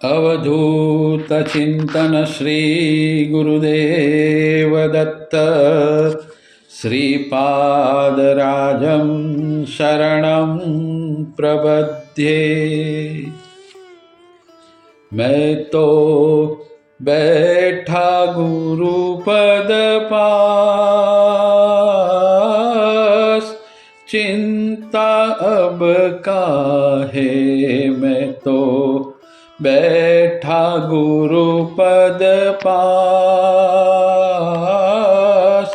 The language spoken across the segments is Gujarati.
अवधूतचिन्तन श्रीगुरुदेवदत्त श्रीपादराजं शरणं प्रबध्ये मैं तो बैठा गुरुपद पास चिंता अब काहे मैं तो બેઠા ગુરુપદ પાસ.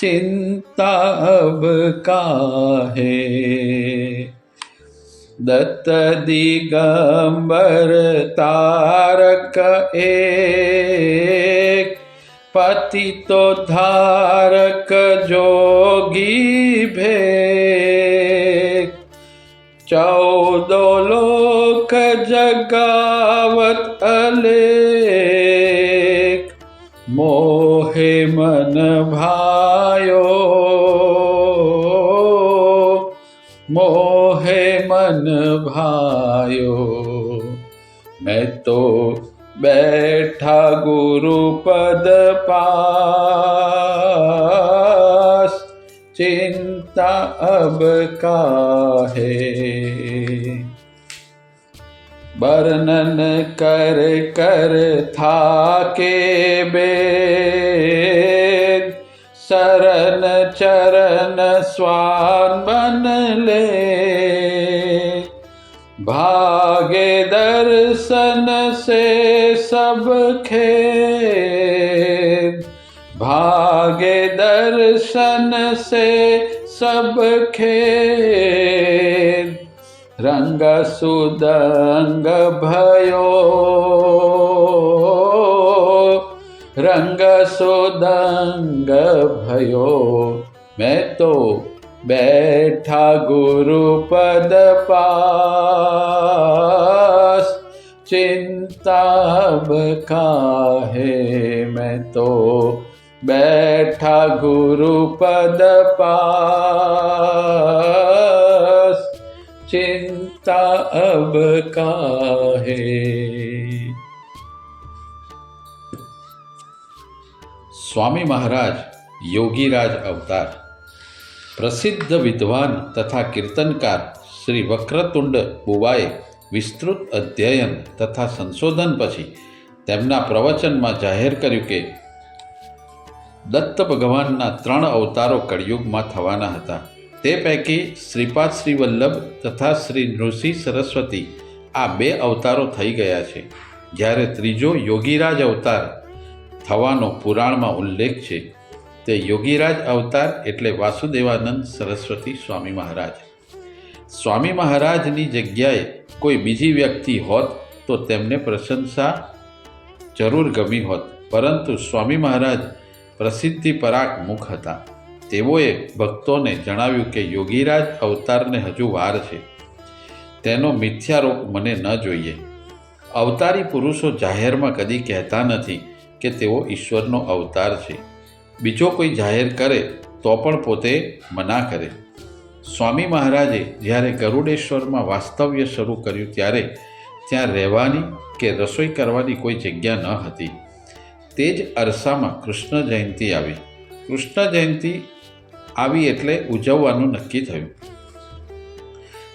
ચિંતા અબ કાહે? દત્ત દિગંબર તારક એક. પતિતો ધારક જોગી ભે. जगावत अलेख मोहे मन भायो। मोहे मन भायो। मैं तो बैठा गुरु पद पास। चिंता अब काहे? वर्णन कर कर थाके बेद। शरण चरण स्वान बन ले। भागे दर्शन से सब खेद। भागे दर्शन से सब खेद। રંગ સુદંગ ભયો રંગ સુદંગ ભયો મેં તો બેઠા ગુરુ પદ પાસ ચિંતા બકાહે મેં તો બેઠા ગુરુ પદ પાસ चिंता अब काहे સ્વામી મહારાજ યોગીરાજ અવતાર પ્રસિદ્ધ વિદ્વાન તથા કીર્તનકાર શ્રી વક્રતુંડ બુવાએ વિસ્તૃત અધ્યયન તથા સંશોધન પછી તેમના પ્રવચનમાં જાહેર કર્યું કે દત્ત ભગવાનના ત્રણ અવતારો કળિયુગમાં થવાના હતા તે પૈકી શ્રીપાદ શ્રી વલ્લભ તથા શ્રી નૃષિ સરસ્વતી આ બે અવતારો થઈ ગયા છે. જ્યારે ત્રીજો યોગીરાજ અવતાર થવાનો પુરાણમાં ઉલ્લેખ છે, તે યોગીરાજ અવતાર એટલે વાસુદેવાનંદ સરસ્વતી સ્વામી મહારાજ. સ્વામી મહારાજની જગ્યાએ કોઈ બીજી વ્યક્તિ હોત તો તેમને પ્રશંસા જરૂર ગમી હોત, પરંતુ સ્વામી મહારાજ પ્રસિદ્ધિ પરાક મુખ હતા. તેઓએ ભક્તોને જણાવ્યું કે યોગીરાજ અવતારને હજુ વાર છે. તેનો મિથ્યારોપ મને ન જોઈએ. અવતારી પુરુષો જાહેરમાં કદી કહેતા નથી કે તેઓ ઈશ્વરનો અવતાર છે. બીજો કોઈ જાહેર કરે તો પણ પોતે મના કરે. સ્વામી મહારાજે જ્યારે ગરુડેશ્વરમાં વાસ્તવ્ય શરૂ કર્યું ત્યારે ત્યાં રહેવાની કે રસોઈ કરવાની કોઈ જગ્યા ન હતી. તે જ અરસામાં કૃષ્ણ જયંતિ આવી. કૃષ્ણ જયંતિ આવી એટલે ઉજવવાનું નક્કી થયું.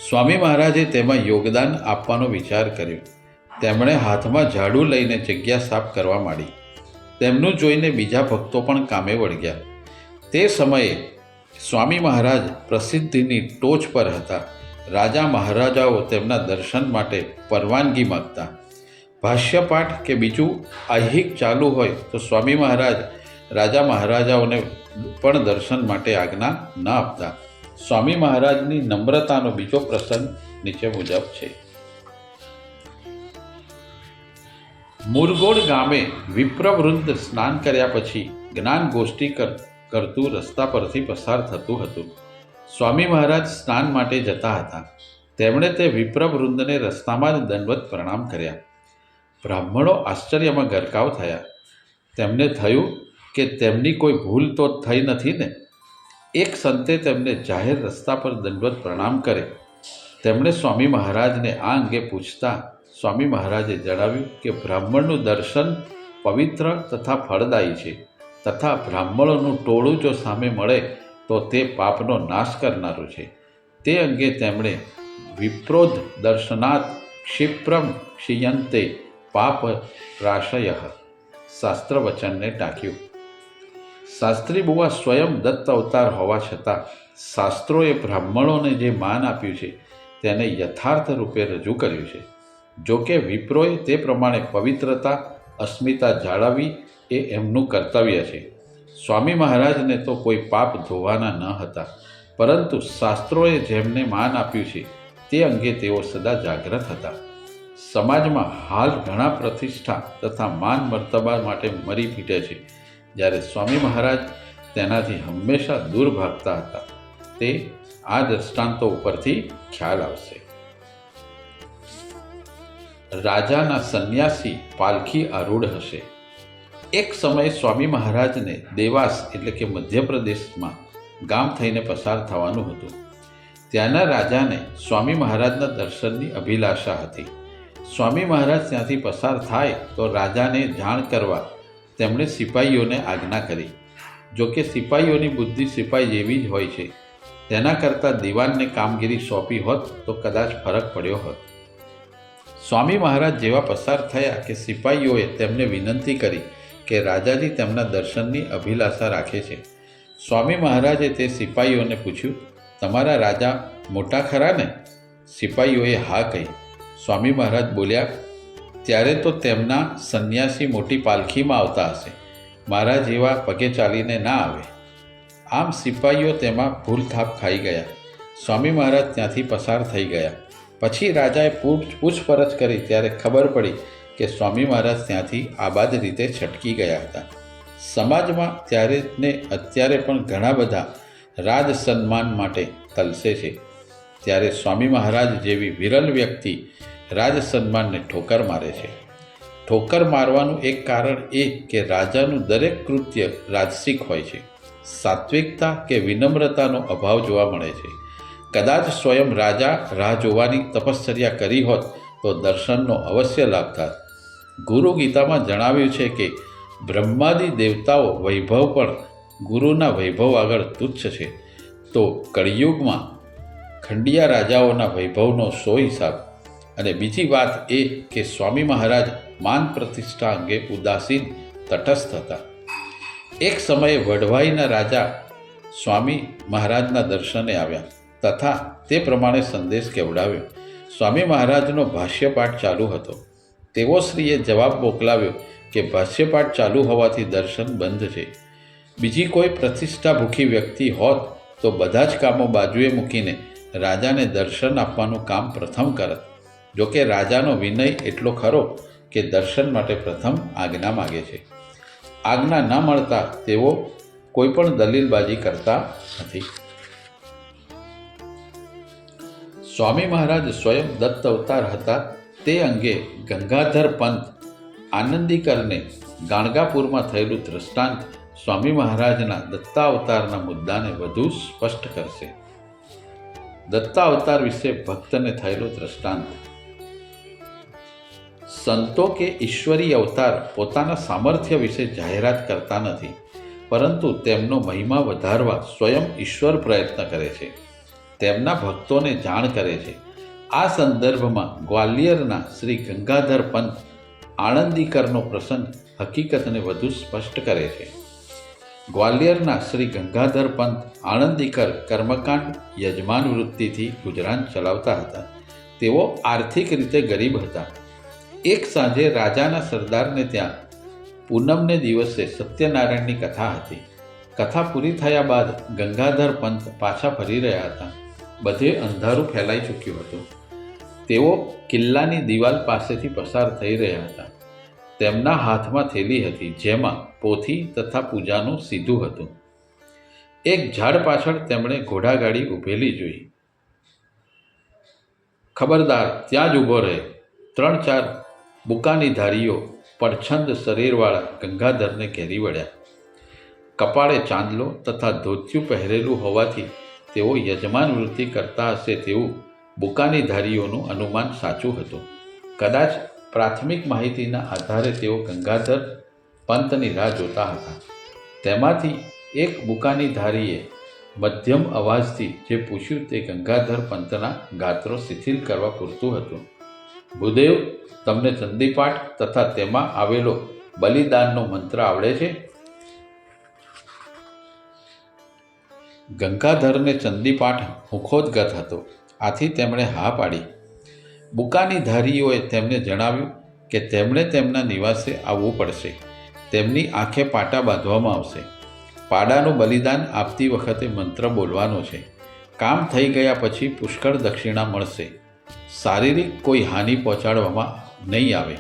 સ્વામી મહારાજે તેમાં યોગદાન આપવાનો વિચાર કર્યો. તેમણે હાથમાં ઝાડુ લઈને જગ્યા સાફ કરવા માંડી. તેમનું જોઈને બીજા ભક્તો પણ કામે વળગ્યા. તે સમયે સ્વામી મહારાજ પ્રસિદ્ધિની ટોચ પર હતા. રાજા મહારાજાઓ તેમના દર્શન માટે પરવાનગી માગતા. ભાષ્યપાઠ કે બીજું આહિક ચાલુ હોય તો સ્વામી મહારાજ રાજા મહારાજાઓને પણ દર્શન માટે આજ્ઞા ન આપતા. સ્વામી મહારાજની નમ્રતાનો બીજો પ્રસંગ નીચે મુજબ છે. મુરગોડ ગામે વિપ્રવૃંદ સ્નાન કર્યા પછી જ્ઞાન ગોષ્ઠી કરતું રસ્તા પરથી પસાર થતું હતું. સ્વામી મહારાજ સ્નાન માટે જતા હતા. તેમણે તે વિપ્રવૃંદને રસ્તામાં જ દંડવત પ્રણામ કર્યા. બ્રાહ્મણો આશ્ચર્યમાં ગરકાવ થયા. તેમને થયું કે તેમની કોઈ ભૂલ તો થઈ નથી ને? એક સંતે તેમને જાહેર રસ્તા પર દંડવત પ્રણામ કરે. તેમણે સ્વામી મહારાજને આ અંગે પૂછતા સ્વામી મહારાજે જણાવ્યું કે બ્રાહ્મણનું દર્શન પવિત્ર તથા ફળદાયી છે. તથા બ્રાહ્મણોનું ટોળું જો સામે મળે તો તે પાપનો નાશ કરનારું છે. તે અંગે તેમણે વિપ્રોધ દર્શનાત ક્ષિપ્રમ ક્ષિયંતે પાપ રાશય શાસ્ત્ર વચનને ટાંક્યું. શાસ્ત્રી બુવા સ્વયં દત્ત અવતાર હોવા છતાં શાસ્ત્રોએ બ્રાહ્મણોને જે માન આપ્યું છે, તેને યથાર્થ રૂપે રજૂ કર્યું છે. જોકે વિપ્રોએ તે પ્રમાણે પવિત્રતા, અસ્મિતા જાળવવી એ એમનું કર્તવ્ય છે. સ્વામી મહારાજને તો કોઈ પાપ ધોવાના ન હતા, પરંતુ શાસ્ત્રોએ જેમને માન આપ્યું છે, તે અંગે તેઓ સદા જાગ્રત હતા. સમાજમાં હાલ ઘણા પ્રતિષ્ઠા તથા માન મર્તબા માટે મરી ફીટે છે. જ્યારે સ્વામી મહારાજ તેનાથી હંમેશા દૂર ભાગતા હતા, તે આ દ્રષ્ટાંતો ઉપરથી ખ્યાલ આવશે. રાજાના સંન્યાસી પાલખી આરૂઢ હશે. એક સમયે સ્વામી મહારાજને દેવાસ એટલે કે મધ્યપ્રદેશમાં ગામ થઈને પસાર થવાનું હતું. ત્યાંના રાજાને સ્વામી મહારાજના દર્શનની અભિલાષા હતી. સ્વામી મહારાજ ત્યાંથી પસાર થાય તો રાજાને જાણ કરવા તેમણે સિપાહીઓને આજ્ઞા કરી. જો કે સિપાહીઓની બુદ્ધિ સિપાહી જેવી જ હોય છે. તેના કરતાં દિવાનને કામગીરી સોંપી હોત તો કદાચ ફરક પડ્યો હોત. સ્વામી મહારાજ જેવા પસાર થયા કે સિપાહીઓએ તેમને વિનંતી કરી કે રાજાજી તેમના દર્શનની અભિલાષા રાખે છે. સ્વામી મહારાજે તે સિપાહીઓને પૂછ્યું, તમારા રાજા મોટા ખરા ને? સિપાહીઓએ હા કહી. સ્વામી મહારાજ બોલ્યા ત્યારે તો તેમના સંન્યાસી મોટી પાલખીમાં આવતા હશે. મારા જેવા પગે ચાલીને ના આવે. આમ સિપાહીઓ તેમાં ભૂલથાપ ખાઈ ગયા. સ્વામી મહારાજ ત્યાંથી પસાર થઈ ગયા. પછી રાજાએ પૂછ, પૂછપરછ કરી ત્યારે ખબર પડી કે સ્વામી મહારાજ ત્યાંથી આબાદ રીતે છટકી ગયા હતા. સમાજમાં ત્યારે ને અત્યારે પણ ઘણા બધા રાજ સન્માન માટે તલસે છે. ત્યારે સ્વામી મહારાજ જેવી વિરલ વ્યક્તિ રાજ સન્માનને ઠોકર મારે છે. ઠોકર મારવાનું એક કારણ એ કે રાજાનું દરેક કૃત્ય રાજસિક હોય છે. સાત્વિકતા કે વિનમ્રતાનો અભાવ જોવા મળે છે. કદાચ સ્વયં રાજા રાહ જોવાની તપશ્ચર્યા કરી હોત તો દર્શનનો અવશ્ય લાભ થાત. ગુરુ ગીતામાં જણાવ્યું છે કે, બ્રહ્માદિ દેવતાઓ વૈભવ પણ ગુરુના વૈભવ આગળ તુચ્છ છે. તો કળિયુગમાં ખંડિયા રાજાઓના વૈભવનો સો હિસાબ અને બીજી વાત એ કે સ્વામી મહારાજ માન પ્રતિષ્ઠા અંગે ઉદાસીન, તટસ્થ હતા. એક સમયે વઢવાઈના રાજા સ્વામી મહારાજના દર્શને આવ્યા તથા તે પ્રમાણે સંદેશ કેવડાવ્યો. સ્વામી મહારાજનો ભાષ્યપાઠ ચાલુ હતો. તેઓ શ્રીએ જવાબ મોકલાવ્યો કે ભાષ્યપાઠ ચાલુ હોવાથી દર્શન બંધ છે. બીજી કોઈ પ્રતિષ્ઠાભૂખી વ્યક્તિ હોત તો બધા જ કામો બાજુએ મૂકીને રાજાને દર્શન આપવાનું કામ પ્રથમ કરત. જોકે રાજાનો વિનય એટલો ખરો કે દર્શન માટે પ્રથમ આજ્ઞા માગે છે. આજ્ઞા ન મળતા તેઓ કોઈ પણ દલીલબાજી કરતા નથી. સ્વામી મહારાજ સ્વયં દત્ત અવતાર હતા તે અંગે ગંગાધર પંત આનંદીકરને ગાણગાપુરમાં થયેલું દ્રષ્ટાંત સ્વામી મહારાજના દત્તાવતારના મુદ્દાને વધુ સ્પષ્ટ કરશે. દત્તાવતાર વિશે ભક્તને થયેલો દ્રષ્ટાંત સંતો કે ઈશ્વરી અવતાર પોતાના સામર્થ્ય વિશે જાહેરાત કરતા નથી, પરંતુ તેમનો મહિમા વધારવા સ્વયં ઈશ્વર પ્રયત્ન કરે છે. તેમના ભક્તોને જાણ કરે છે. આ સંદર્ભમાં ગ્વાલિયરના શ્રી ગંગાધર પંત આણંદીકરનો પ્રસંગ હકીકતને વધુ સ્પષ્ટ કરે છે. ગ્વાલિયરના શ્રી ગંગાધર પંત આણંદીકર કર્મકાંડ યજમાન વૃત્તિથી ગુજરાન ચલાવતા હતા. તેઓ આર્થિક રીતે ગરીબ હતા. એક સાંજે રાજાના સરદારને ત્યાં પૂનમને દિવસે સત્યનારાયણની કથા હતી. કથા પૂરી થયા બાદ ગંગાધર પંત પાછા ફરી રહ્યા હતા. બધે અંધારું ફેલાઈ ચૂક્યું હતું. તેઓ કિલ્લાની દિવાલ પાસેથી પસાર થઈ રહ્યા હતા. તેમના હાથમાં થેલી હતી, જેમાં પોથી તથા પૂજાનું સીધું હતું. એક ઝાડ પાછળ તેમણે ઘોડાગાડી ઊભેલી જોઈ. ખબરદાર, ત્યાં જ ઊભો રહે. ત્રણ ચાર બુકાની ધારીઓ પડછંદ શરીરવાળા ગંગાધરને ઘેરી વળ્યા. કપાળે ચાંદલો તથા ધોતિયું પહેરેલું હોવાથી તેઓ યજમાન વૃત્તિ કરતા હશે તેવું બુકાની ધારીઓનું અનુમાન સાચું હતું. કદાચ પ્રાથમિક માહિતીના આધારે તેઓ ગંગાધર પંતની રાહ જોતા હતા. તેમાંથી એક બુકાની ધારીએ મધ્યમ અવાજથી જે પૂછ્યું તે ગંગાધર પંતના ગાત્રો શિથિલ કરવા પૂરતું હતું. ભૂદેવ, તમને ચંદીપાઠ તથા તેમાં આવેલો બલિદાનનો મંત્ર આવડે છે? ગંગાધરને ચંદીપાઠ મુખોદગત હતો. આથી તેમણે હા પાડી. બુકાની ધારીઓએ તેમને જણાવ્યું કે તેમણે તેમના નિવાસે આવવું પડશે. તેમની આંખે પાટા બાંધવામાં આવશે. પાડાનું બલિદાન આપતી વખતે મંત્ર બોલવાનો છે. કામ થઈ ગયા પછી પુષ્કળ દક્ષિણા મળશે. શારીરિક કોઈ હાનિ પહોંચાડવામાં નહીં આવે.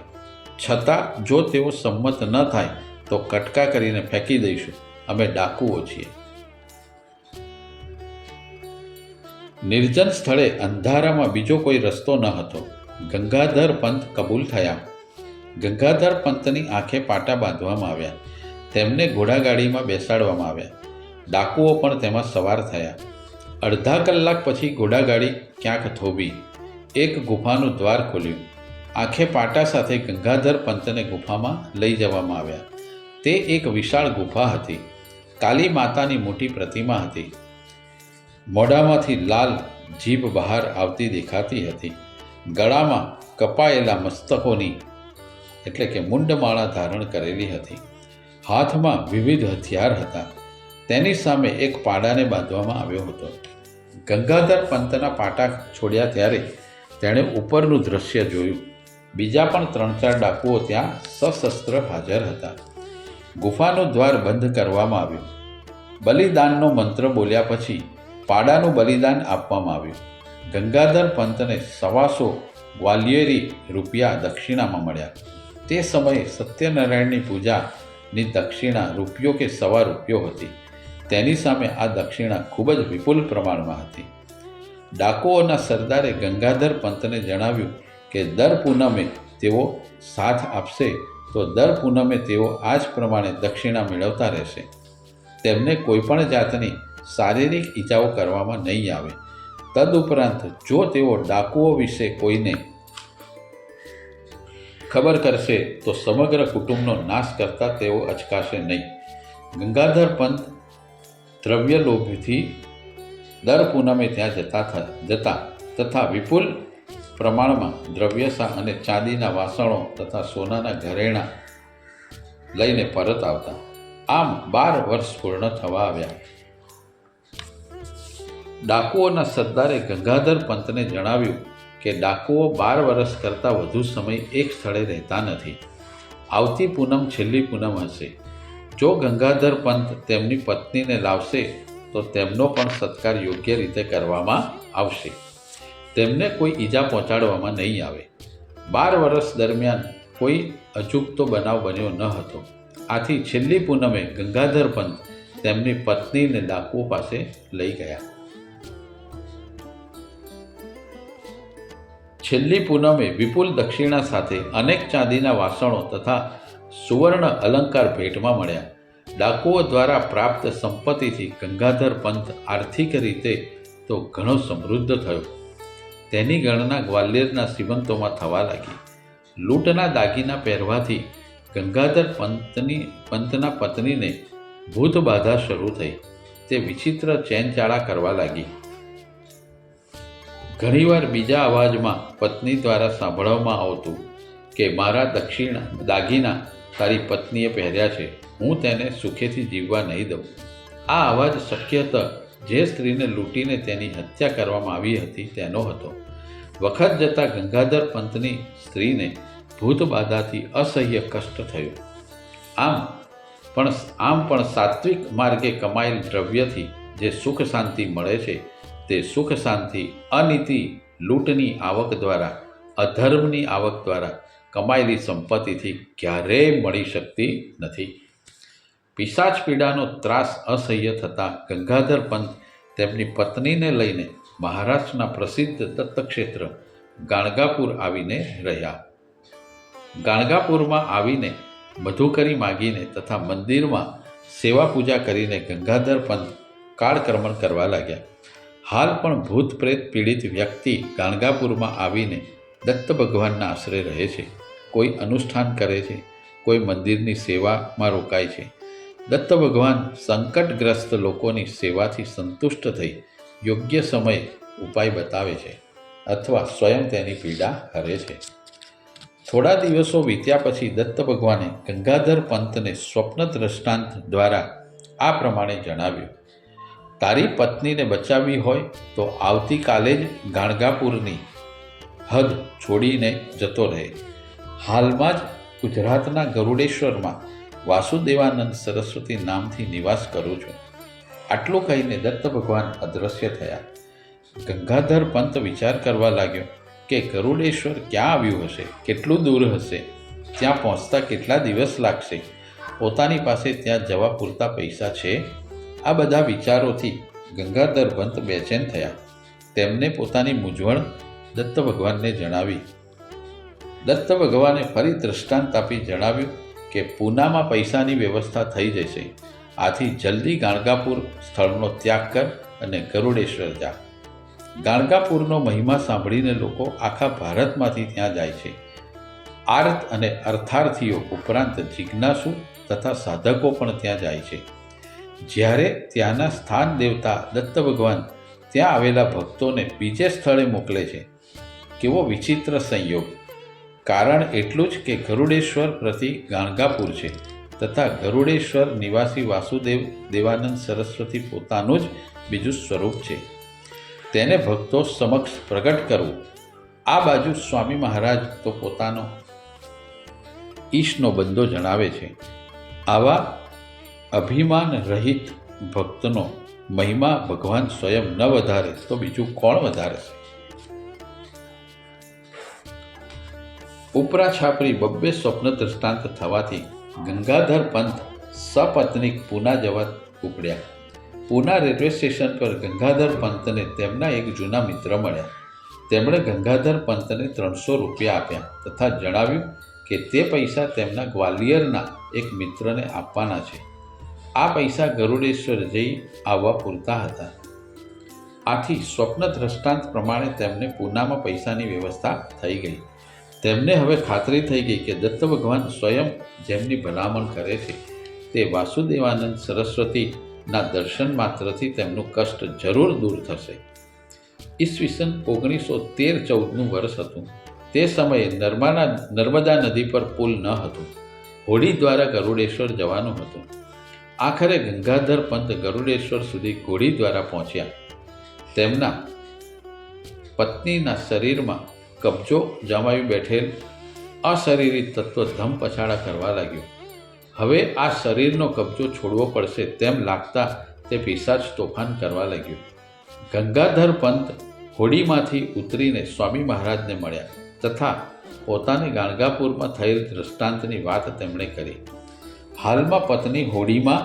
છતાં, જો તેઓ સંમત ન થાય, તો કટકા કરીને ફેંકી દઈશું. અમે ડાકુઓ છીએ. નિર્જન સ્થળે અંધારામાં બીજો કોઈ રસ્તો ન હતો. ગંગાધર પંત કબૂલ થયા. ગંગાધર પંતની આંખે પાટા બાંધવામાં આવ્યા. તેમને ઘોડાગાડીમાં બેસાડવામાં આવ્યા. ડાકુઓ પણ તેમાં સવાર થયા. અડધા કલાક પછી ઘોડાગાડી ક્યાંક થોભી. એક ગુફાનું દ્વાર ખોલ્યું. આંખે પાટા સાથે ગંગાધર પંતને ગુફામાં લઈ જવામાં આવ્યા. તે એક વિશાળ ગુફા હતી. કાલી માતાની મોટી પ્રતિમા હતી. મોઢામાંથી લાલ જીભ બહાર આવતી દેખાતી હતી. ગળામાં કપાયેલા મસ્તકોની, એટલે કે મુંડમાળા ધારણ કરેલી હતી. હાથમાં વિવિધ હથિયાર હતા. તેની સામે એક પાડાને બાંધવામાં આવ્યો હતો. ગંગાધર પંતના પાટા છોડ્યા ત્યારે તેણે ઉપરનું દ્રશ્ય જોયું. બીજા પણ ત્રણ ચાર ડાકુઓ ત્યાં સશસ્ત્ર હાજર હતા. ગુફાનું દ્વાર બંધ કરવામાં આવ્યું. બલિદાનનો મંત્ર બોલ્યા પછી પાડાનું બલિદાન આપવામાં આવ્યું. ગંગાધર પંતને સવાસો ગ્વાલિયરી રૂપિયા દક્ષિણામાં મળ્યા. તે સમયે સત્યનારાયણની પૂજાની દક્ષિણા રૂપિયો કે સવા રૂપિયો હતી. તેની સામે આ દક્ષિણા ખૂબ જ વિપુલ પ્રમાણમાં હતી. ડાકુઓના સરદારે ગંગાધર પંતને જણાવ્યું કે દર પૂનમે તેઓ સાથ આપશે તો દર પૂનમે તેઓ આ જ પ્રમાણે દક્ષિણા મેળવતા રહેશે. તેમને કોઈપણ જાતની શારીરિક ઈજાઓ કરવામાં નહીં આવે. તદુપરાંત જો તેઓ ડાકુઓ વિશે કોઈને ખબર કરશે તો સમગ્ર કુટુંબનો નાશ કરતા તેઓ અચકાશે નહીં. ગંગાધર પંત દ્રવ્ય લોભથી દર પૂનમે ત્યાં જતા જતા તથા વિપુલ પ્રમાણમાં દ્રવ્યસા અને ચાંદીના વાસણો તથા સોનાના ઘરેણાં લઈને પરત આવતા. આમ બાર વર્ષ પૂર્ણ થવા આવ્યા. ડાકુઓના સરદારે ગંગાધર પંતને જણાવ્યું કે ડાકુઓ બાર વર્ષ કરતાં વધુ સમય એક સ્થળે રહેતા નથી. આવતી પૂનમ છેલ્લી પૂનમ હશે. જો ગંગાધર પંત તેમની પત્નીને લાવશે તો તેમનો પણ સત્કાર યોગ્ય રીતે કરવામાં આવશે. તેમને કોઈ ઈજા પહોંચાડવામાં નહીં આવે. બાર વર્ષ દરમિયાન કોઈ અચૂકતો બનાવ બન્યો ન હતો. આથી છેલ્લી પૂનમે ગંગાધર પંત તેમની પત્નીને ડાકુઓ પાસે લઈ ગયા. છેલ્લી પૂનમે વિપુલ દક્ષિણા સાથે અનેક ચાંદીના વાસણો તથા સુવર્ણ અલંકાર ભેટમાં મળ્યા. ડાકુઓ દ્વારા પ્રાપ્ત સંપત્તિથી ગંગાધર પંથ આર્થિક રીતે તો ઘણો સમૃદ્ધ થયો. તેની ગણના ગ્વાલિયરના શ્રીમંતોમાં થવા લાગી. લૂંટના દાગીના પહેરવાથી ગંગાધર પંતની પંતના પત્નીને ભૂતબાધા શરૂ થઈ. તે વિચિત્ર ચેનચાળા કરવા લાગી. ઘણીવાર બીજા અવાજમાં પત્ની દ્વારા સાંભળવામાં આવતું કે, મારા દક્ષિણ દાગીના તારી પત્નીએ પહેર્યા છે. હું તેને સુખેથી જીવવા નહીં દઉં. આ અવાજ શક્યત જે સ્ત્રીને લૂંટીને તેની હત્યા કરવામાં આવી હતી તેનો હતો. વખત જતાં ગંગાધર પંતની સ્ત્રીને ભૂતબાધાથી અસહ્ય કષ્ટ થયું. આમ પણ આમ પણ સાત્વિક માર્ગે કમાયેલ દ્રવ્યથી જે સુખ શાંતિ મળે છે, તે સુખ શાંતિ અનીતિ લૂંટની આવક દ્વારા, અધર્મની આવક દ્વારા કમાયેલી સંપત્તિથી ક્યારેય મળી શકતી નથી. પિશાચ પીડાનો ત્રાસ અસહ્ય થતાં ગંગાધર પંત તેમની પત્નીને લઈને મહારાષ્ટ્રના પ્રસિદ્ધ દત્તક્ષેત્ર ગાણગાપુર આવીને રહ્યા. ગાણગાપુરમાં આવીને મધુકરી માગીને તથા મંદિરમાં સેવા પૂજા કરીને ગંગાધર પંત કાળક્રમણ કરવા લાગ્યા. હાલ પણ ભૂત પ્રેત પીડિત વ્યક્તિ ગાણગાપુરમાં આવીને દત્ત ભગવાનના આશરે રહે છે. કોઈ અનુષ્ઠાન કરે છે. કોઈ મંદિરની સેવામાં રોકાય છે. દત્ત ભગવાન સંકટગ્રસ્ત લોકોની સેવાથી સંતુષ્ટ થઈ યોગ્ય સમયે ઉપાય બતાવે છે અથવા સ્વયં તેની પીડા હરે છે. થોડા દિવસો વીત્યા પછી દત્ત ભગવાને ગંગાધર પંતને સ્વપ્ન દ્રષ્ટાંત દ્વારા આ પ્રમાણે જણાવ્યું, તારી પત્નીને બચાવવી હોય તો આવતીકાલે જ ગાણગાપુરની હદ છોડીને જતો રહે. હાલમાં જ ગુજરાતના ગરુડેશ્વરમાં વાસુદેવાનંદ સરસ્વતી નામથી નિવાસ કરું છું. આટલું કહીને દત્ત ભગવાન અદૃશ્ય થયા. ગંગાધર પંત વિચાર કરવા લાગ્યો કે ગરુડેશ્વર ક્યાં આવ્યું હશે, કેટલું દૂર હશે, ત્યાં પહોંચતા કેટલા દિવસ લાગશે, પોતાની પાસે ત્યાં જવા પૂરતા પૈસા છે? આ બધા વિચારોથી ગંગાધર પંત બેચેન થયા. તેમને પોતાની મૂંઝવણ દત્ત ભગવાનને જણાવી. દત્ત ભગવાને ફરી દ્રષ્ટાંત આપી જણાવ્યું કે પૂનામાં પૈસાની વ્યવસ્થા થઈ જશે. આથી જલ્દી ગાણગાપુર સ્થળનો ત્યાગ કર અને ગરુડેશ્વર જા. ગાણગાપુરનો મહિમા સાંભળીને લોકો આખા ભારતમાંથી ત્યાં જાય છે. આર્ત અને અર્થાર્થીઓ ઉપરાંત જિજ્ઞાસુ તથા સાધકો પણ ત્યાં જાય છે. જ્યારે ત્યાંના સ્થાન દેવતા દત્ત ભગવાન ત્યાં આવેલા ભક્તોને બીજે સ્થળે મોકલે છે. કેવો વિચિત્ર સંયોગ. કારણ એટલું જ કે ગરુડેશ્વર પ્રતિ ગાણગાપુર છે તથા ગરુડેશ્વર નિવાસી વાસુદેવ દેવાનંદ સરસ્વતી પોતાનું જ બીજું સ્વરૂપ છે. તેને ભક્તો સમક્ષ પ્રગટ કરવું. આ બાજુ સ્વામી મહારાજ તો પોતાનો ઈશનો બંધો જણાવે છે. આવા અભિમાન રહિત ભક્તનો મહિમા ભગવાન સ્વયં ન વધારે તો બીજું કોણ વધારે? ઉપરા છાપરી બબ્બે સ્વપ્ન દ્રષ્ટાંત થવાથી ગંગાધર પંથ સપત્નિક પૂના જવા ઉપડ્યા. પૂના રેલવે સ્ટેશન પર ગંગાધર પંતને તેમના એક જૂના મિત્ર મળ્યા. તેમણે ગંગાધર પંતને ત્રણસો રૂપિયા આપ્યા તથા જણાવ્યું કે તે પૈસા તેમના ગ્વાલિયરના એક મિત્રને આપવાના છે. આ પૈસા ગરુડેશ્વર જઈ આવવા પૂરતા હતા. આથી સ્વપ્ન દ્રષ્ટાંત પ્રમાણે તેમને પૂનામાં પૈસાની વ્યવસ્થા થઈ ગઈ. તેમને હવે ખાતરી થઈ ગઈ કે દત્ત ભગવાન સ્વયં જેમની ભલામણ કરે છે, તે વાસુદેવાનંદ સરસ્વતીના દર્શન માત્રથી તેમનું કષ્ટ જરૂર દૂર થશે. ઈસવીસન ઓગણીસો તેર ચૌદનું વર્ષ હતું. તે સમયે નર્મદા નર્મદા નદી પર પુલ ન હતું. હોડી દ્વારા ગરુડેશ્વર જવાનું હતું. આખરે ગંગાધર પંત ગરુડેશ્વર સુધી ઘોડી દ્વારા પહોંચ્યા. તેમના પત્નીના શરીરમાં કબજો જમાવી બેઠેલ અશરીરી તત્વ ધમ પછાડા કરવા લાગ્યું. હવે આ શરીરનો કબજો છોડવો પડશે તેમ લાગતા તે પિશાચ તોફાન કરવા લાગ્યું. ગંગાધર પંત હોડીમાંથી ઉતરીને સ્વામી મહારાજને મળ્યા તથા પોતાની ગાણગાપુરમાં થયેલ દૃષ્ટાંતની વાત તેમણે કરી. હાલમાં પત્ની હોડીમાં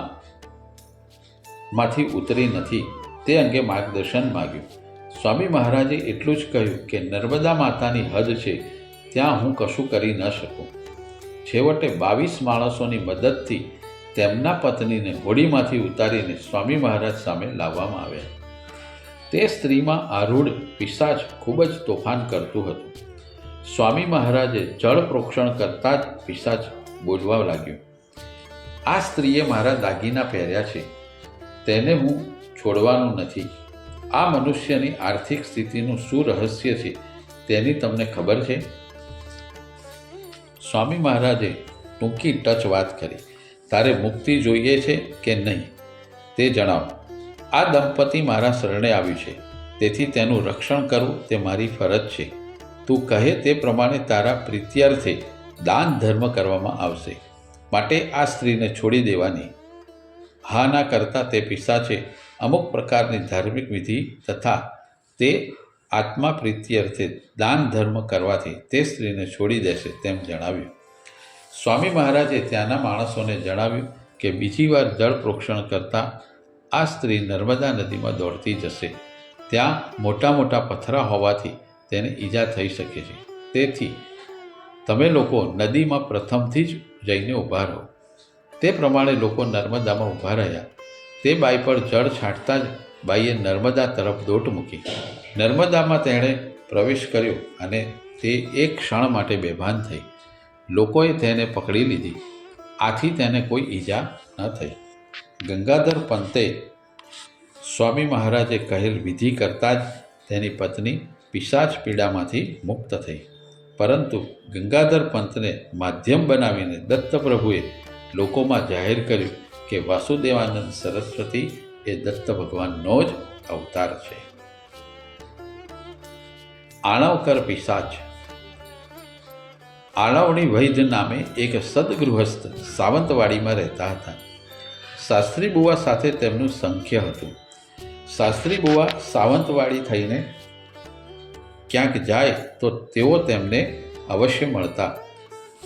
માંથી ઉતરી નથી તે અંગે માર્ગદર્શન માગ્યું. સ્વામી મહારાજે એટલું જ કહ્યું કે નર્મદા માતાની હદ છે, ત્યાં હું કશું કરી ન શકું. છેવટે બાવીસ માણસોની મદદથી તેમના પત્નીને હોડીમાંથી ઉતારીને સ્વામી મહારાજ સામે લાવવામાં આવ્યા. તે સ્ત્રીમાં આરૂઢ, પિશાચ ખૂબ જ તોફાન કરતું હતું. સ્વામી મહારાજે જળ પ્રોક્ષણ કરતાં જ પિશાચ બોલવા લાગ્યું, આ સ્ત્રીએ મારા દાગીના પહેર્યા છે. તેને હું છોડવાનું નથી. આ મનુષ્યની આર્થિક સ્થિતિનું શું રહસ્ય છે તેની તમને ખબર છે? સ્વામી મહારાજે ટૂંકી ટચ વાત કરી. તારે મુક્તિ જોઈએ છે કે નહીં? તે જણાવો. આ દંપતી મારા શરણે આવ્યું છે. તેથી તેનું રક્ષણ કરવું તે મારી ફરજ છે. તું કહે તે પ્રમાણે તારા પ્રીત્યર્થે દાન ધર્મ કરવામાં આવશે. માટે આ સ્ત્રીને છોડી દેવાની. હા ના કરતા તે પિશાચે અમુક પ્રકારની ધાર્મિક વિધિ તથા તે આત્મા પ્રીત્યર્થે દાન ધર્મ કરવાથી તે સ્ત્રીને છોડી દેશે તેમ જણાવ્યું. સ્વામી મહારાજે ત્યાંના માણસોને જણાવ્યું કે બીજી વાર જળ પ્રોક્ષણ કરતાં આ સ્ત્રી નર્મદા નદીમાં દોડતી જશે. ત્યાં મોટા મોટા પથરા હોવાથી તેને ઈજા થઈ શકે છે. તેથી તમે લોકો નદીમાં પ્રથમથી જ જઈને ઊભા રહો. તે પ્રમાણે લોકો નર્મદામાં ઊભા રહ્યા. તે બાઈ પર જળ છાંટતા જ બાઈએ નર્મદા તરફ દોટ મૂકી. નર્મદામાં તેણે પ્રવેશ કર્યો અને તે એક ક્ષણ માટે બેભાન થઈ. લોકોએ તેને પકડી લીધી. આથી તેને કોઈ ઈજા ન થઈ. ગંગાધર પંતે સ્વામી મહારાજે કહેલ વિધિ કરતાં જ તેની પત્ની પિશાચ પીડામાંથી મુક્ત થઈ. પરંતુ ગંગાધર પંતને માધ્યમ બનાવીને દત્તપ્રભુએ લોકોમાં જાહેર કર્યું કે વાસુદેવાનંદ સરસ્વતી એ દત્ત ભગવાનનો જ અવતાર છે. આણવકર પિશાચ. આણવણી વૈદ્ય નામે એક સદગૃહસ્થ સાવંતવાડીમાં રહેતા હતા. શાસ્ત્રી બુવા સાથે તેમનું સંખ્ય હતું. શાસ્ત્રી બુવા સાવંતવાડી થઈને ક્યાંક જાય તો તેઓ તેમને અવશ્ય મળતા.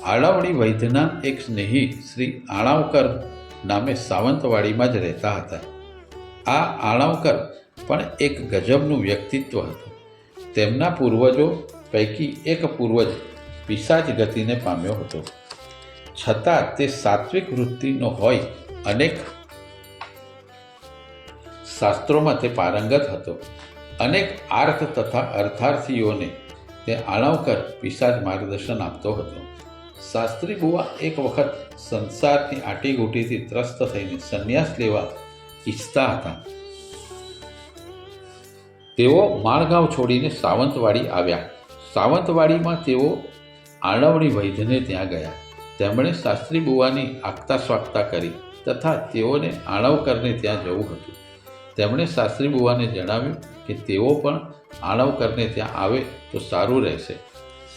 આળવણી વૈદ્યના એક સ્નેહી શ્રી આણાવકર નામે સાવંતવાડીમાં જ રહેતા હતા. આ આણવકર પણ એક ગજબનું વ્યક્તિત્વ હતું. તેમના પૂર્વજો પૈકી એક પૂર્વજ પિશાચ ગતિને પામ્યો હતો. છતાં તે સાત્વિક વૃત્તિનો હોય અનેક શાસ્ત્રોમાં તે પારંગત હતો. અનેક આર્થ તથા અર્થાર્થીઓને તે આણવકર પિશાચ માર્ગદર્શન આપતો હતો. શાસ્ત્રી બુવા એક વખત સંસારની આટીગોટીથી ત્રસ્ત થઈને સંન્યાસ લેવા ઈચ્છતા હતા. તેઓ માણગાંવ છોડીને સાવંતવાડી આવ્યા. સાવંતવાડીમાં તેઓ આણવણી વૈદ્યને ત્યાં ગયા. તેમણે શાસ્ત્રી બુવાની આગતા સ્વાગતા કરી તથા તેઓને આણવકરને ત્યાં જવું હતું. તેમણે શાસ્ત્રી બુવાને જણાવ્યું કે તેઓ પણ આણવકરને ત્યાં આવે તો સારું રહેશે.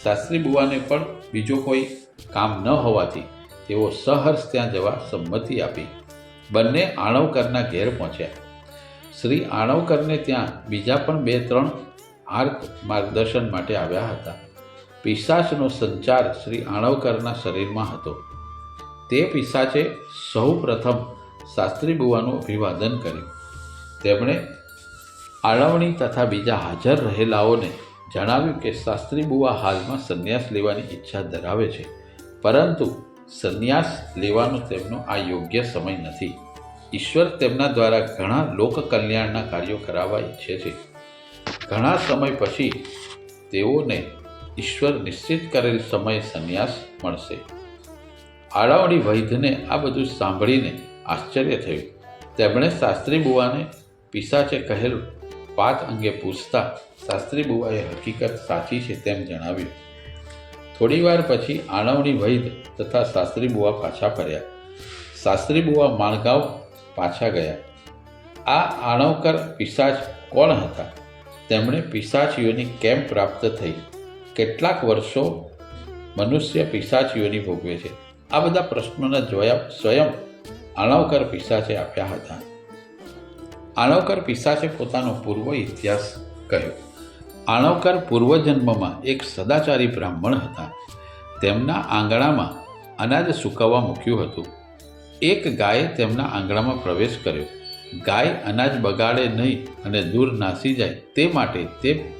શાસ્ત્રી બુવાને પણ બીજો કોઈ કામ ન હોવાથી તેઓ સહર્ષ ત્યાં જવા સંમતિ આપી. બંને આણવકરના ઘેર પહોંચ્યા. શ્રી આણવકરને ત્યાં બીજા પણ બે ત્રણ આર્ક માર્ગદર્શન માટે આવ્યા હતા. પિશાચનો સંચાર શ્રી આણવકરના શરીરમાં હતો. તે પિશાચે સૌ પ્રથમ શાસ્ત્રી બુવાનું અભિવાદન કર્યું. તેમણે આળવણી તથા બીજા હાજર રહેલાઓને જણાવ્યું કે શાસ્ત્રી બુવા હાલમાં સંન્યાસ લેવાની ઈચ્છા ધરાવે છે. પરંતુ સંન્યાસ લેવાનો તેમનો આ યોગ્ય સમય નથી. ઈશ્વર તેમના દ્વારા ઘણા લોક કલ્યાણના કાર્યો કરાવવા ઈચ્છે છે. ઘણા સમય પછી તેઓને ઈશ્વર નિશ્ચિત કરેલ સમયે સંન્યાસ મળશે. આળાવડી વૈદ્યને આ બધું સાંભળીને આશ્ચર્ય થયું. તેમણે શાસ્ત્રી બુવાને પિસાચે કહેલ વાત અંગે પૂછતા, શાસ્ત્રી બુવાએ હકીકત સાચી છે તેમ જણાવ્યું. થોડીવાર પછી આણવણી વૈદ તથા શાસ્ત્રી બુવા પાછા ફર્યા. શાસ્ત્રી બુવા માણગાંવ પાછા ગયા. આ આણવકર પિશાચ કોણ હતા? તેમણે પિશાચીઓની કેમ પ્રાપ્ત થઈ? કેટલાક વર્ષો મનુષ્ય પિશાચીઓની ભોગવે છે. આ બધા પ્રશ્નોના જવાબ સ્વયં આણવકર પિશાચે આપ્યા હતા. આણવકર પિશાચે પોતાનો પૂર્વ ઇતિહાસ કહ્યો. આણવકર પૂર્વજન્મમાં એક સદાચારી બ્રાહ્મણ હતા. તેમના આંગણામાં અનાજ સૂકવવા મૂક્યું હતું. એક ગાયે તેમના આંગણામાં પ્રવેશ કર્યો. ગાય અનાજ બગાડે નહીં અને દૂર નાસી જાય તે માટે તે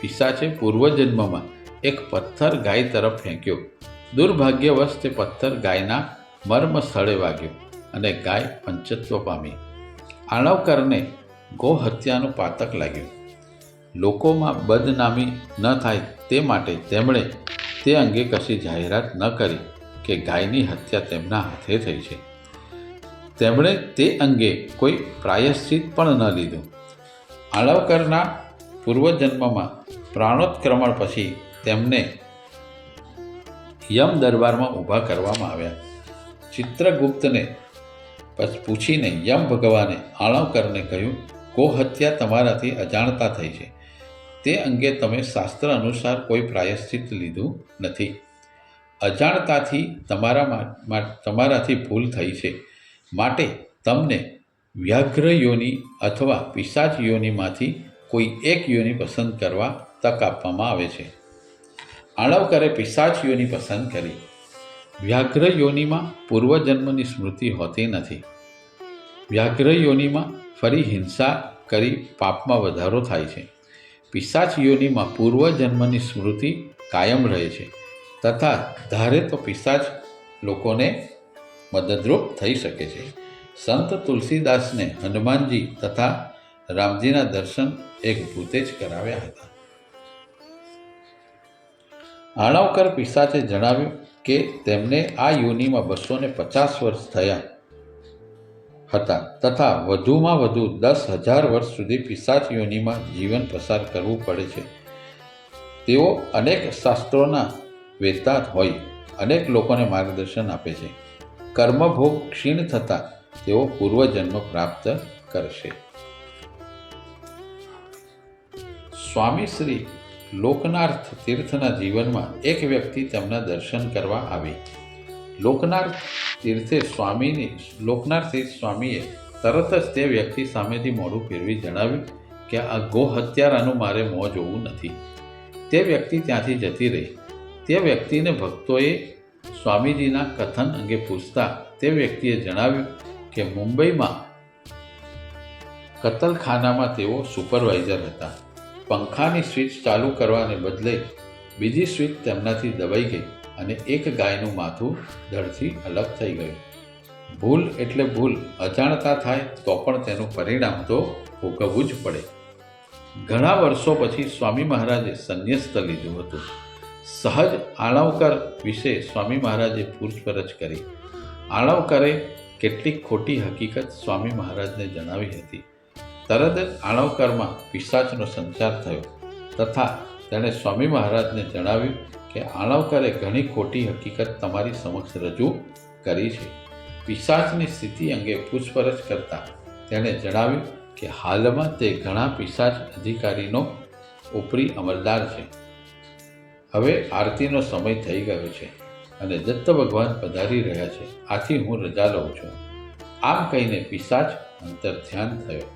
પિસાચે પૂર્વજન્મમાં એક પથ્થર ગાય તરફ ફેંક્યો. દુર્ભાગ્યવશ તે પથ્થર ગાયના મર્મ સ્થળે વાગ્યો અને ગાય પંચત્વ પામી. આણવકરને ગો હત્યાનું પાતક લાગ્યું. લોકોમાં બદનામી ન થાય તે માટે તેમણે તે અંગે કશી જાહેરાત ન કરી કે ગાયની હત્યા તેમના હાથે થઈ છે. તેમણે તે અંગે કોઈ પ્રાયશ્ચિત પણ ન લીધું. આળવકરના પૂર્વજન્મમાં પ્રાણોત્ક્રમણ પછી તેમને યમ દરબારમાં ઊભા કરવામાં આવ્યા. ચિત્રગુપ્તને પૂછીને યમ ભગવાને આળવકરને કહ્યું ગોહત્યા તમારાથી અજાણતા થઈ છે. તે અંગે તમે શાસ્ત્ર અનુસાર કોઈ પ્રાયશ્ચિત લીધું નથી. અજાણતાથી તમારા તમારાથી ભૂલ થઈ છે. માટે તમને વ્યાઘ્ર યોની અથવા પિશાચ યોનિમાંથી કોઈ એક યોની પસંદ કરવા તક આપવામાં આવે છે. આણવકરે પિશાચ યોની પસંદ કરી. વ્યાઘ્ર યોનિમાં પૂર્વજન્મની સ્મૃતિ હોતી નથી. વ્યાઘ્ર યોનિમાં ફરી હિંસા કરી પાપમાં વધારો થાય છે. પિશાચ યોનિમાં પૂર્વજન્મની સ્મૃતિ કાયમ રહે છે તથા ધારે તો પિશાચ લોકોને મદદરૂપ થઈ શકે છે. સંત તુલસીદાસને હનુમાનજી તથા રામજીના દર્શન એક ભૂતે જ કરાવ્યા હતા. આણવકર પિશાચે જણાવ્યું કે તેમને આ યોનિમાં બસો ને પચાસ વર્ષ થયા. હતા તથા વધુમાં વધુ દસ હજાર વર્ષ સુધી પિશાચ યોનિમાં જીવન પસાર કરવું પડે છે. તેઓ અનેક શાસ્ત્રોના વેતા હોય, અનેક લોકોને માર્ગદર્શન આપે છે. કર્મભોગ ક્ષીણ થતાં તેઓ પૂર્વજન્મ પ્રાપ્ત કરશે. સ્વામી શ્રી લોકનાથ તીર્થના જીવનમાં એક વ્યક્તિ તેમના દર્શન કરવા આવી. લોકનાથ તીર્થે સ્વામીની, લોકનાથ તીર્થ સ્વામીએ તરત જ તે વ્યક્તિ સામેથી મોઢું ફેરવી જણાવ્યું કે આ ગો હત્યારાનું મારે મોં જોવું નથી. તે વ્યક્તિ ત્યાંથી જતી રહી. તે વ્યક્તિને ભક્તોએ સ્વામીજીના કથન અંગે પૂછતા તે વ્યક્તિએ જણાવ્યું કે મુંબઈમાં કતલખાનામાં તેઓ સુપરવાઇઝર હતા. પંખાની સ્વિચ ચાલુ કરવાને બદલે બીજી સ્વિચ તેમનાથી દબાઈ ગઈ. અને એક ગાયનું માથું ધડથી અલગ થઈ ગયું. ભૂલ એટલે ભૂલ અજાણતા થાય તો પણ તેનું પરિણામ તો ભોગવવું જ પડે. ઘણા વર્ષો પછી સ્વામી મહારાજે સંન્યસ્ત લીધું હતું. સહજ આણવકર વિશે સ્વામી મહારાજે પૂછપરછ કરી. આણવકરે કેટલીક ખોટી હકીકત સ્વામી મહારાજને જણાવી હતી. તરત જ આણવકરમાં પિશાચનો સંચાર થયો તથા તેણે સ્વામી મહારાજને જણાવ્યું કે આણવકરે ઘણી ખોટી હકીકત તમારી સમક્ષ રજૂ કરી છે. પિશાચની સ્થિતિ અંગે પૂછપરછ કરતા તેણે જણાવ્યું કે હાલમાં તે ઘણા પિશાચ અધિકારીનો ઉપરી અમલદાર છે. હવે આરતીનો સમય થઈ ગયો છે અને દત્ત ભગવાન પધારી રહ્યા છે. આથી હું રજા લઉં છું. આમ કહીને પિશાચ અંતર ધ્યાન થયો.